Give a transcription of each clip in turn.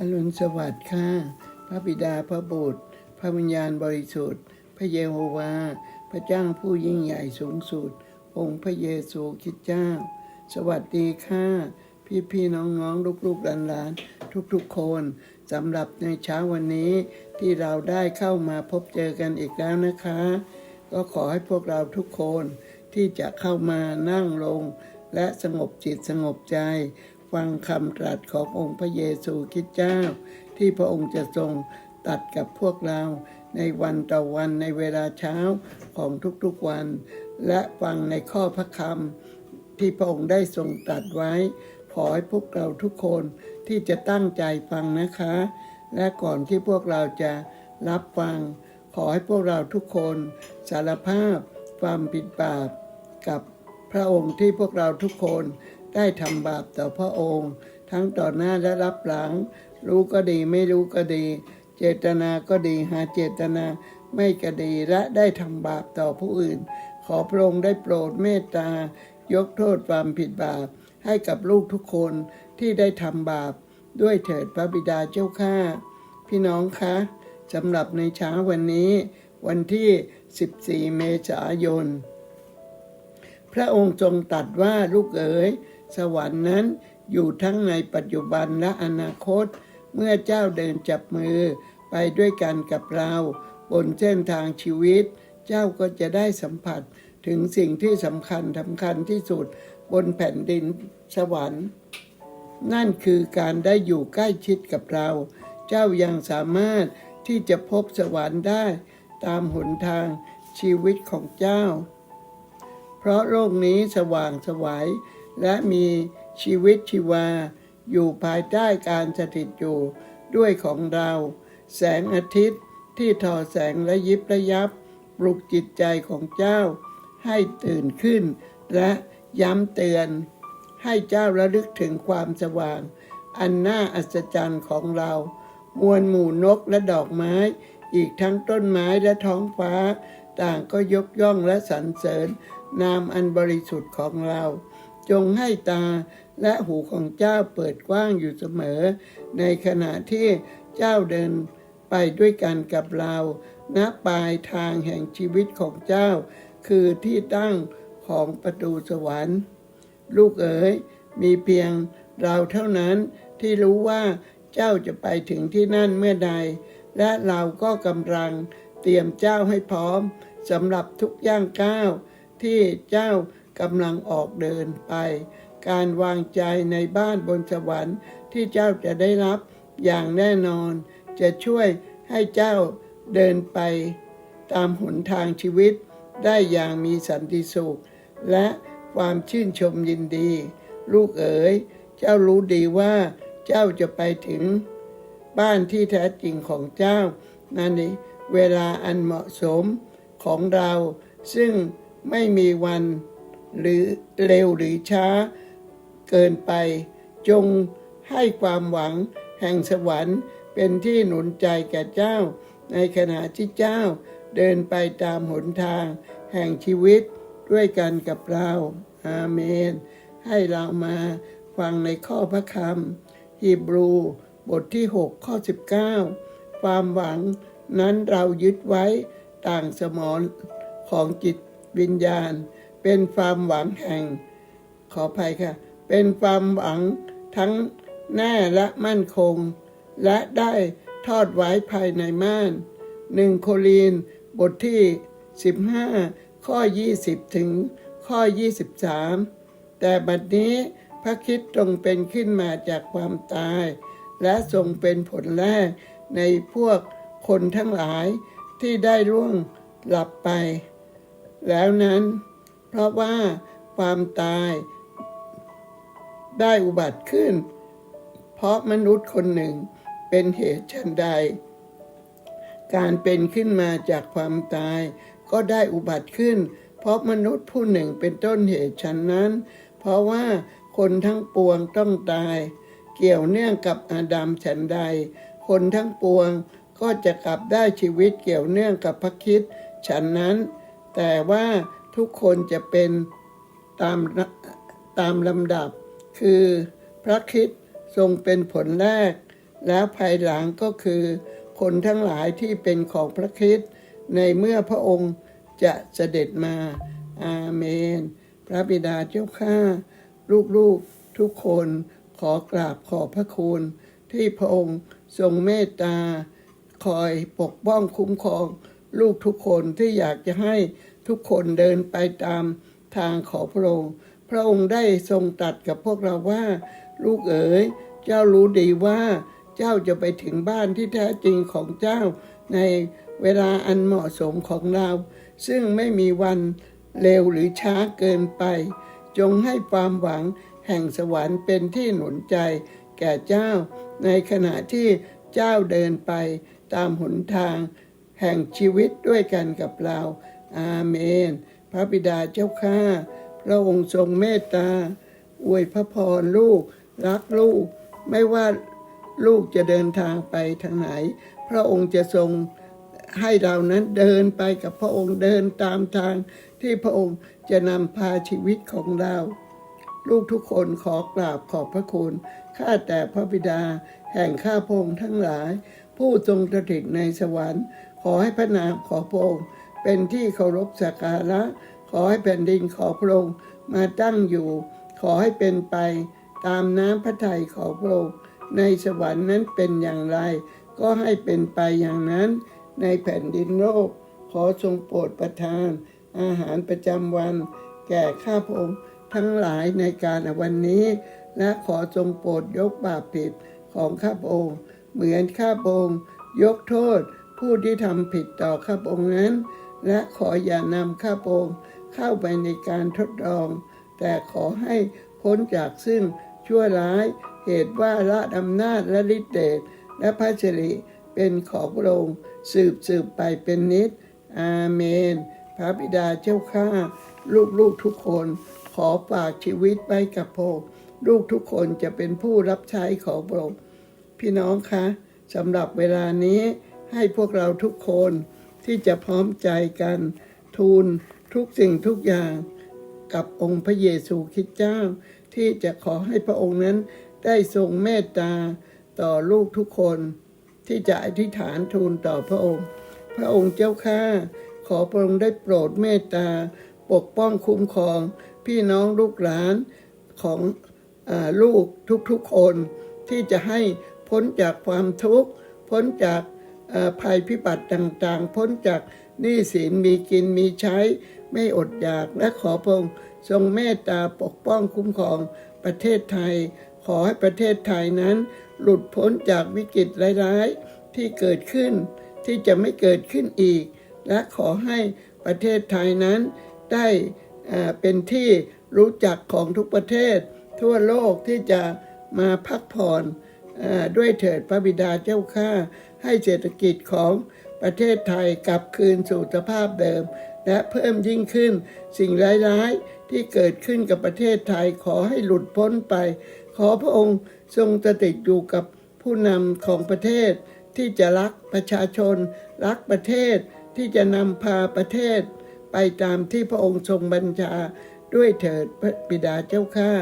อรุณสวัสดิ์ค่ะ พระบิดาพระบุตร พระวิญญาณบริสุทธิ์ พระเยโฮวา พระเจ้าผู้ยิ่งใหญ่สูงสุด องค์พระเยซูคริสต์เจ้า สวัสดีค่ะ พี่พี่น้องน้องลูกลูกหลานหลานทุกทุกๆคนสำหรับในเช้าวันนี้ที่เราได้เข้ามาพบเจอกันอีกแล้วนะคะ ก็ขอให้พวกเราทุกคนที่จะเข้ามานั่งลง และสงบจิตสงบใจ ฟังคำตรัสขององค์พระเยซูคริสต์เจ้า ที่พระองค์จะทรงตัดกับพวกเราในวันต่อวันในเวลาเช้าของทุกๆวัน และฟังในข้อพระคำที่พระองค์ได้ทรงตรัสไว้ ขอให้พวกเราทุกคนที่จะตั้งใจฟังนะคะ และก่อนที่พวกเราจะรับฟัง ขอให้พวกเราทุกคนสารภาพความผิดบาปกับพระองค์ที่พวกเราทุกคน ได้ทำบาปต่อพระองค์ ทั้งต่อหน้าและรับหลัง รู้ก็ดีไม่รู้ก็ดี เจตนาก็ดีหาเจตนาไม่ก็ดีและได้ทำบาปต่อผู้อื่น ขอพระองค์ได้โปรดเมตตายกโทษความผิดบาป ให้กับลูกทุกคนที่ได้ทำบาปด้วยเถิดพระบิดาเจ้าข้าพี่น้องคะสำหรับในเช้าวันนี้ วันที่ 14 เมษายน พระองค์ทรงตรัสว่าลูกเอ๋ย สวรรค์นั้นอยู่ทั้งในปัจจุบันและอนาคต เมื่อเจ้าเดินจับมือไปด้วยกันกับเรา บนเส้นทางชีวิต เจ้าก็จะได้สัมผัสถึงสิ่งที่สำคัญสำคัญที่สุดบนแผ่นดินสวรรค์ นั่นคือการได้อยู่ใกล้ชิดกับเรา เจ้ายังสามารถที่จะพบสวรรค์ได้ ตามหนทางชีวิตของเจ้า เพราะโลกนี้สว่างสวัย และมีชีวิตชีวา อยู่ภายใต้การสถิตอยู่ด้วยของเรา แสงอาทิตย์ที่ทอแสงและยิบระยับ ปลุกจิตใจของเจ้า ให้ตื่นขึ้น และย้ำเตือน ให้เจ้าระลึกถึงความสว่าง อันน่าอัศจรรย์ของเรา มวลหมู่นกและดอกไม้ อีกทั้งต้นไม้และท้องฟ้า ต่างก็ยกย่องและสรรเสริญ นามอันบริสุทธิ์ของเรา จงให้ตาและหูของเจ้าเปิดกว้างอยู่เสมอ ในขณะที่เจ้าเดินไปด้วยกันกับเราณปลายทางแห่งชีวิตของเจ้า คือที่ตั้งของประตูสวรรค์ ลูกเอ๋ยมีเพียงเราเท่านั้นที่รู้ว่าเจ้าจะไปถึงที่นั่นเมื่อใด และเราก็กำลังเตรียมเจ้าให้พร้อมสำหรับทุกย่างก้าวที่เจ้า กำลังออกเดินไป การวางใจในบ้านบนสวรรค์ที่เจ้าจะได้รับอย่างแน่นอน จะช่วยให้เจ้าเดินไป ตามหนทางชีวิตได้อย่างมีสันติสุข และความชื่นชมยินดี ลูกเอ๋ย เจ้ารู้ดีว่าเจ้าจะไปถึง บ้านที่แท้จริงของเจ้า นั่นเองเวลาอันเหมาะสมของเรา ซึ่งไม่มีวัน หรือเร็วหรือช้า เกินไป จงให้ความหวังแห่งสวรรค์เป็นที่หนุนใจแก่เจ้า ในขณะที่เจ้าเดินไปตามหนทาง แห่งชีวิตด้วยกันกับเรา อาเมน ให้เรามาฟังในข้อพระคำฮีบรู บทที่ 6 ข้อ 19 ความหวังนั้นเรายึดไว้ต่างสมอนของจิตวิญญาณ เป็นความหวังแห่ง ขออภัยค่ะ เป็นความหวังทั้งแน่และมั่นคง และได้ทอดไว้ภายในม่านหนึ่งโคลีนบทที่ 15 ข้อ 20 ถึงข้อ 23 แต่บัดนี้พระคิดตรงเป็นขึ้นมาจากความตาย และทรงเป็นผลแรกในพวกคนทั้งหลายที่ได้ร่วงหลับไป แล้วนั้น ราะว่าความตายได้อุบัติขึ้น เพราะมนุษย์คนหนึ่งเป็นเหตุชันใด การเป็นขึ้นมาจากความตาย ก็ได้อุบัติขึ้น เพราะมนุษย์ผู้หนึ่งเป็นต้นเหตุฉันนั้น เพราะว่าคนทั้งปวงต้องตาย เกี่ยวเนื่องกับอาดัมฉันใด คนทั้งปวงก็จะกลับได้ชีวิตเกี่ยวเนื่องกับพระคิดฉันนั้น แต่ว่า ทุกคนจะเป็นตามตามลำดับ คือพระคิดทรงเป็นผลแรก แล้วภายหลังก็คือ คนทั้งหลายที่เป็นของพระคริสต์ในเมื่อพระองค์จะเสด็จมา อาเมน พระบิดาเจ้าข้าลูกๆทุกคนขอกราบขอบพระคุณ ที่พระองค์ทรงเมตตา คอยปกป้องคุ้มครอง ลูกทุกคนที่อยากจะให้ ทุกคนเดินไปตามทางของพระองค์ พระองค์ได้ทรงตัดกับพวกเราว่า ลูกเอ๋ย เจ้ารู้ดีว่า เจ้าจะไปถึงบ้านที่แท้จริงของเจ้า ในเวลาอันเหมาะสมของเรา ซึ่งไม่มีวันเร็วหรือช้าเกินไป จงให้ความหวังแห่งสวรรค์เป็นที่หนุนใจแก่เจ้า ในขณะที่เจ้าเดินไปตามหนทาง แห่งชีวิตด้วยกันกับเรา อาเมน พระบิดาเจ้าข้าพระองค์ทรงเมตตา อวยพระพรลูก รักลูก ไม่ว่าลูกจะเดินทางไปทางไหน พระองค์จะทรงให้เรานั้นเดินไปกับพระองค์เดินตามทางที่พระองค์จะนำพาชีวิตของเรา ลูกทุกคนขอกราบขอบพระคุณข้าแต่พระบิดาแห่งข้าพงทั้งหลาย ผู้ทรงสถิตในสวรรค์ ขอให้พระนามของพระองค์ เป็นที่เคารพสักการะ ขอให้แผ่นดินขอพระองค์มาตั้งอยู่ ขอให้เป็นไปตามน้ำพระทัยของพระองค์ในสวรรค์นั้นเป็นอย่างไร ก็ให้เป็นไปอย่างนั้น ในแผ่นดินโลก ขอทรงโปรดประทาน อาหารประจำวัน แก่ข้าพระองค์ทั้งหลายในการวันนี้ และขอทรงโปรดยกบาปผิดของข้าพระองค์ เหมือนข้าพระองค์ยกโทษผู้ที่ทำผิดต่อข้าพระองค์นั้น และขออย่านำข้าพระองค์เข้าไปในการทดลอง แต่ขอให้พ้นจากซึ่งชั่วร้ายเหตุว่าละอำนาจและฤทธิเดชและพระสิริเป็นของพระองค์สืบสืบไปเป็นนิจอาเมน พระบิดาเจ้าข้า ลูกๆทุกคนขอฝากชีวิตไว้กับพระองค์ลูกทุกคนจะเป็นผู้รับใช้ของพระองค์พี่น้องคะสำหรับเวลานี้ให้พวกเราทุกคน ที่จะพร้อมใจกันทูลทุกสิ่งทุกอย่างกับองค์พระเยซูคริสต์เจ้า ที่จะขอให้พระองค์นั้นได้ทรงเมตตาต่อลูกทุกคน ที่จะอธิษฐานทูลต่อพระองค์ พระองค์เจ้าข้าขอพระองค์ได้โปรดเมตตา ปกป้องคุ้มครอง พี่น้องลูกหลานของอลูกทุกๆคน ที่จะให้พ้นจากความทุกข์พ้นจาก ภัยพิบัติต่างๆ พ้นจากหนี้สินมีกินมีใช้ ไม่อดอยากและขอพระองค์ทรงเมตตาปกป้องคุ้มครองประเทศไทย ขอให้ประเทศไทยนั้น หลุดพ้นจากวิกฤตร้ายๆที่เกิดขึ้น ที่จะไม่เกิดขึ้นอีก และขอให้ประเทศไทยนั้นได้เป็นที่รู้จักของทุกประเทศ ทั่วโลกที่จะมาพักผ่อน ด้วยเถิดพระบิดาเจ้าข้าให้เศรษฐกิจของประเทศไทยกลับคืนสู่สภาพเดิม และเพิ่มยิ่งขึ้นสิ่งร้ายๆที่เกิดขึ้นกับประเทศไทยขอให้หลุดพ้นไป ขอพระองค์ทรงสถิตอยู่กับผู้นำของประเทศ ที่จะรักประชาชน รักประเทศที่จะนำพาประเทศ ไปตามที่พระองค์ทรงบัญชาด้วยเถิดพระบิดาเจ้าข้า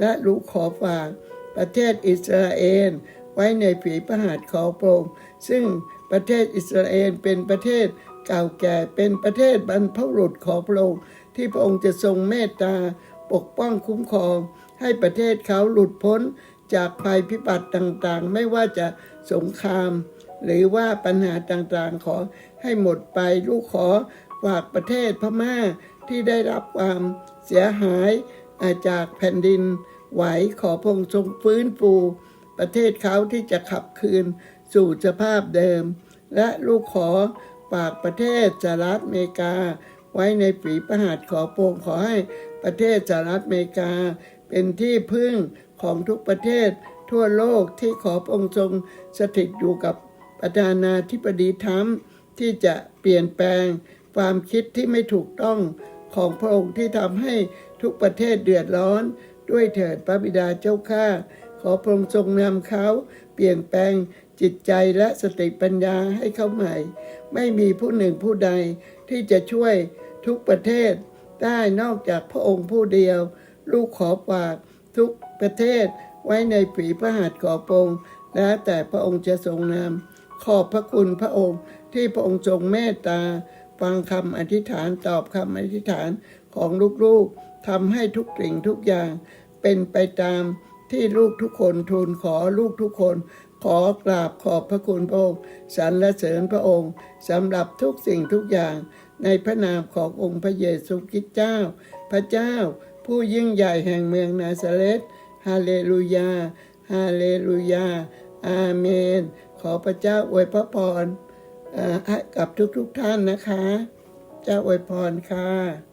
และรู้ขอฝาก ประเทศอิสราเอลไว้ในฝีพระหัติของพระองค์ซึ่งประเทศอิสราเอลเป็นประเทศเก่าแก่เป็นประเทศบรรพบุรุษของพระองค์ที่พระองค์จะทรงเมตตาปกป้องคุ้มครอง ให้ประเทศเขาหลุดพ้นจากภัยพิบัติต่างๆ ไม่ว่าจะสงคราม หรือว่าปัญหาต่างๆ ขอให้หมดไปลูกขอฝากประเทศพม่าที่ได้รับความเสียหายาจากแผ่นดิน ไหวขอพงทรงฟื้นฟู ประเทศเขาที่จะขับคืนสู่สภาพเดิม และลูกขอฝากประเทศสหรัฐอเมริกา ไว้ในฝีประหัตขอโปรงขอให้ประเทศสหรัฐอเมริกา เป็นที่พึ่งของทุกประเทศทั่วโลกที่ขอพงทรงสถิตอยู่กับประธานาธิบดีทรัมที่จะเปลี่ยนแปลงความคิดที่ไม่ถูกต้องของพระองค์ที่ทำให้ทุกประเทศเดือดร้อน ด้วยเถิดพระบิดาเจ้าข้าขอพระองค์ทรงนำเขาเปลี่ยนแปลงจิตใจและสติปัญญาให้เขาใหม่ ไม่มีผู้หนึ่งผู้ใดที่จะช่วยทุกประเทศได้นอกจากพระองค์ผู้เดียว ลูกขอฝากทุกประเทศไว้ในฝีพระหัตถ์ของพระองค์แล้วแต่พระองค์จะทรงนำขอบพระคุณพระองค์ที่พระองค์ทรงเมตตาฟังคำอธิษฐานตอบคำอธิษฐานของลูกๆ ทำให้ทุกสิ่งทุกอย่างเป็นไปตามที่ลูกทุกคนทูลขอลูกทุกคน ขอกราบขอบพระคุณพระองค์สรรเสริญพระองค์สำหรับทุกสิ่งทุกอย่างในพระนามขององค์พระเยซูคริสต์เจ้า พระเจ้า ผู้ยิ่งใหญ่แห่งเมืองนาซาเรตฮาเลลูยา ฮาเลลูยา อาเมน ขอพระเจ้าอวยพระพรกับทุกๆทท่านนะคะ เจ้าอวยพรค่ะ